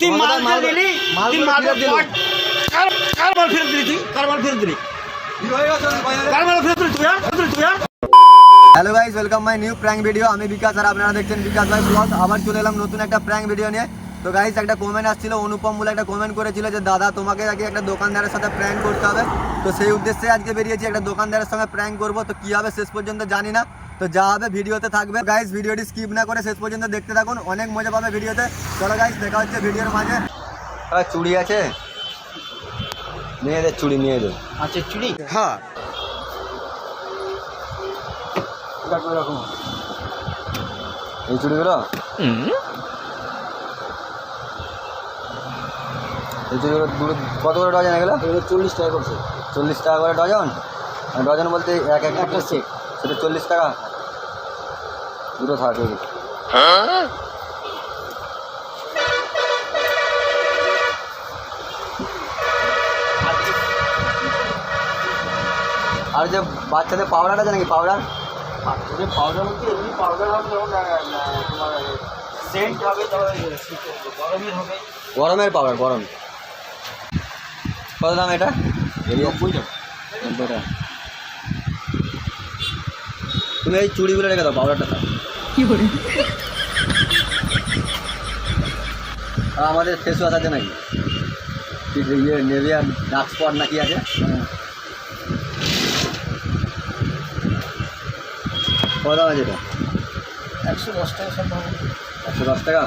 তুই মাল দিলি? তুই মাল ফেরত কার কার মাল ফেরত দিলি তুই? কার মাল ফেরত দিলি? কার মাল ফেরত দিলি তুই আর তুই আর hello guys welcome my new prank video আমি বিকাশ আর আপনারা দেখছেন বিকাশ ভাই ব্লগ আবার চলে এলাম নতুন একটা প্র্যাঙ্ক ভিডিও নিয়ে। তো গাইস একটা কমেন্ট আসছিল অনুপম বলে একটা কমেন্ট করেছিল যে দাদা তোমাকে আগে একটা দোকানদারের সাথে প্র্যাঙ্ক করতে হবে। তো সেই উদ্দেশ্যে আজকে বেরিয়েছি একটা দোকানদারের সঙ্গে প্র্যাঙ্ক করব। তো কি হবে শেষ পর্যন্ত জানি না। তো যা হবে ভিডিওতে থাকবে। গাইস ভিডিওটি স্কিপ না করে শেষ পর্যন্ত দেখতে থাকুন। অনেক মজা পাবে ভিডিওতে। চলো গাইস দেখা হচ্ছে ভিডিওর মাঝে। চুড়ি আছে? মেয়েদের চুড়ি মেয়েদের। আচ্ছা চুড়ি? হ্যাঁ। এই চুড়িগুলো? এই চুড়িগুলো কত করে ডজন এগুলো? চল্লিশ টাকা করছে চল্লিশ টাকা করে ডজন? ডজন বলতে এক এক একটা সেট সেটা চল্লিশ টাকা? দুটো থাক। এগুলো। আর যে বাচ্চাদের পাউডার আছে নাকি পাউডার বাচ্চাদের পাউডার মধ্যে এমনি পাউডার হবে তোমার সেন্ট হবে গরমের হবে। গরমের পাউডার গরম। কত দাম এটা? নব্বই টাকা। নব্বই টাকা। তুমি এই চুড়িগুলো রেখে দাও পাউডারটা দাও। আর আমাদের ফেস ওয়াশ আছে নাকি? ইয়ে নেভিয়া ডার্ক স্পট নাকি আছে? কত দাম আছে এটা একশো দশ টাকা সব পাবো। একশো দশ টাকা?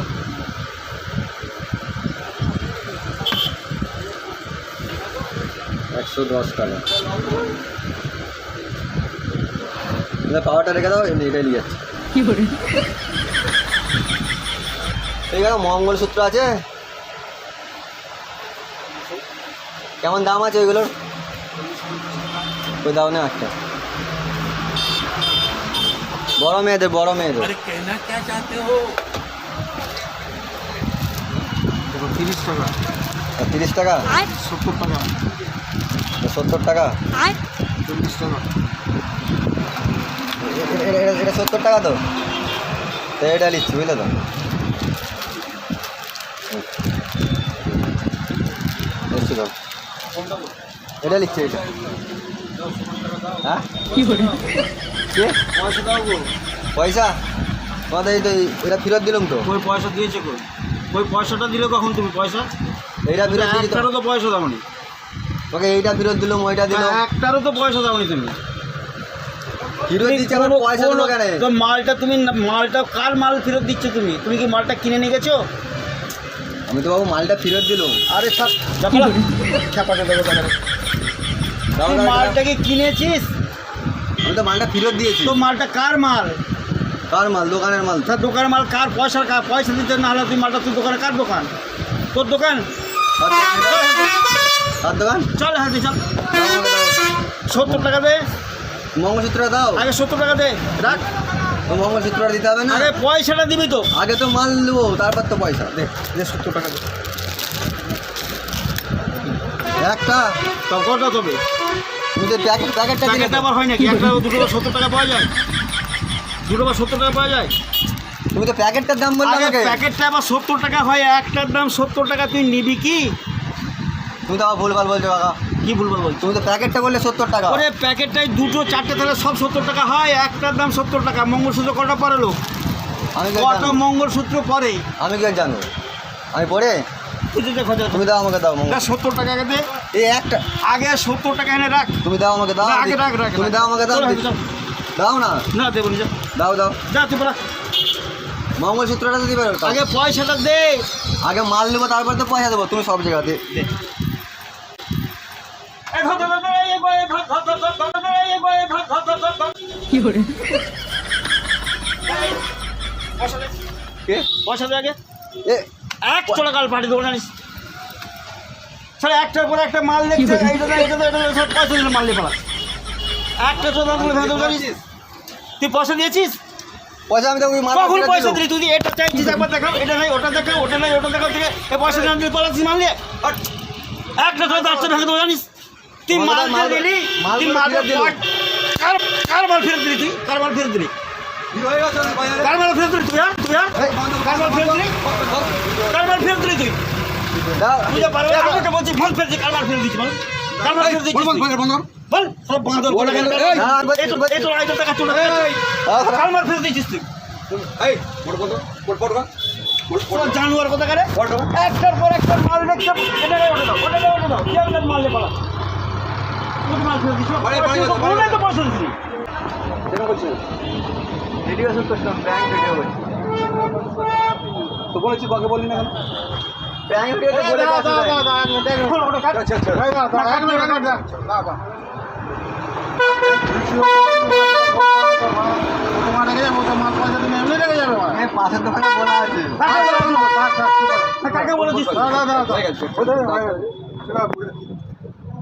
একশো দশ টাকা। পাওয়ারটা রেখে দাও এমনি এটাই নিয়ে যাচ্ছে। এখানে মঙ্গলসূত্র আছে। কেমন দাম আছে ওইগুলোর? ওই দাম নেই আটটা বড় মেয়েদের বড় মেয়েদের। তিরিশ টাকা। তিরিশ টাকা? সত্তর টাকা। সত্তর টাকা? চল্লিশ টাকা। এটা- সত্তর টাকা তো তো এটা নিচ্ছি বুঝলে তো এটা লিখছি এটা হ্যাঁ কি পয়সা দাও গো পয়সা তোমাদের এই তো এটা ফেরত দিলাম তো ওই পয়সা দিয়েছে গো ওই পয়সাটা দিলে কখন তুমি পয়সা এইটা ফেরত দিলি তো পয়সা দাওনি তোকে এইটা ফেরত দিলাম ওইটা দিলাম একটারও তো পয়সা দাওনি তুমি। ফেরত দিচ্ছে আমার পয়সা দিলো কেন? তো মালটা তুমি না- মালটা কার মাল ফেরত দিচ্ছ তুমি? তুমি কি মালটা কিনে নিয়ে গেছো? আমি তো বাবু মালটা ফেরত দিলাম। আরে সব চাপাটা দেবো তাহলে তুই দাও, দাও। মালটাকে কিনেছিস? আমি তো মালটা ফেরত দিয়েছি। তো মালটা কার মাল? কার মাল? দোকানের মাল। তা দোকানের মাল কার? পয়সা কার? পয়সা দিতে না হলে তুই মালটা তুই দোকানে কার দোকান? তোর দোকান? আর দোকান? চল হ্যাঁ চল। দাও আমাকে সত্তর টাকা দে। মঙ্গলসূত্রটা দাও। আগে সত্তর টাকা দে। রাখ। তো মঙ্গলসূত্রটা দিতে হবে না? আগে পয়সাটা দিবি তো। আগে তো মাল নেব তারপর তো পয়সা। দে দে সত্তর টাকা দে। একটা। তো কটা তবে? তুমি তো প্যাকেট প্যাকেটটা দিলে প্যাকেটটা আবার হয় নাকি? একটা দুটো বা সত্তর টাকা পাওয়া যায়। দুটো বা সত্তর টাকা পাওয়া যায়? তুমি তো প্যাকেটটার দাম বললে আমাকে। প্যাকেটটা আবার সত্তর টাকা হয় একটার দাম সত্তর টাকা তুই নিবি কি? তুমি তো আবার ভুলভাল বলছো কাকা। কি বলব বলছি? তুমি তো প্যাকেটটা বললে সত্তর টাকা। ওরে প্যাকেটটায় দুটো চারটে তাহলে সব সত্তর টাকা হয়। একটার দাম সত্তর টাকা মঙ্গলসূত্র কটা পরে লোক? আমি কত মঙ্গলসূত্র পরে? আমি কি জানো আমি পরে? তুমি দাও আমাকে দাও সত্তর টাকা দে। এই একটা আগে সত্তর টাকা এনে রাখ। তুমি দাও আমাকে দাও আগে রাখ রাখ তুমি দাও আমাকে দাও। দাও না। না দেবো না, দাও দাও। যা তুই বলা মঙ্গলসূত্রটা তো দিবে। আগে পয়সাটা দে। আগে মাল নেব তারপর তো পয়সা দেবো। তুমি সব জায়গাতে। কে পয়সা দে আগে এ এক চড়া গাল পাঠিয়ে দেবো জানিস? স্যার একটার পরে একটা মাল দেখছে এইটা সব পয়সা দিলে মাল দিয়ে পালা একটা চোদা তুলে ফেলে দেবো জানিস? তুই পয়সা দিয়েছিস? পয়সা আমি তো মাল কখন পয়সা। দিলি তুই? এটা চাইছিস একবার দেখাও এটা নাই ওটা দেখাও ওটা নাই ওটা দেখাও থেকে পয়সা না দিলে পালাচ্ছিস মাল দিয়ে একটা চোদা দাঁড়তে ভেঙে দেবো জানিস? তুই মাল মাল- দিলি মাল তুই করে মাল ফেরত দিল। কার কার মাল ফেরত দিলি তুই কার মাল ফেরত দিলি কার মাল ফেরত দিলি তুই আর তুই আর কার মাল ফেরত দিলি কার মাল ফেরত দিলি তুই। তুই যে বারবার আমাকে বলছিস ফোন ফেলছি কারবার ফেলে দিচ্ছি বল কারবার ফেলে দিচ্ছিস তুই। বল সব বাঁদর করে এই, গেল এই, বলছি, এই তো বলছি। তো টাকা চলে দাও, দাও। কারবার ফেলে দিচ্ছিস তুই তোর জানুয়ার কথা করে একটার পর একটা মাল দেখতে এটা ওঠে দাও ওটা ওঠে দাও কি মাল পালা ভিডিও শুট করছিলাম প্র্যাঙ্ক ভিডিও করছি তো বলেছি কাকে বললি না কেন প্র্যাঙ্ক ভিডিওতে বলে আচ্ছা আচ্ছা পাশের দোকানে বলা আছে কাকে বলেছিস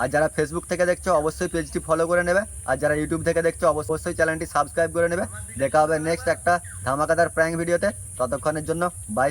আর যারা ফেসবুক থেকে দেখছ, অবশ্যই পেজটি ফলো করে নেবে। আর যারা ইউটিউব থেকে দেখছ, অবশ্যই চ্যানেলটি সাবস্ক্রাইব করে নেবে। দেখা হবে নেক্সট একটা ধামাকাদার প্র্যাঙ্ক ভিডিওতে ততক্ষণের জন্য বাই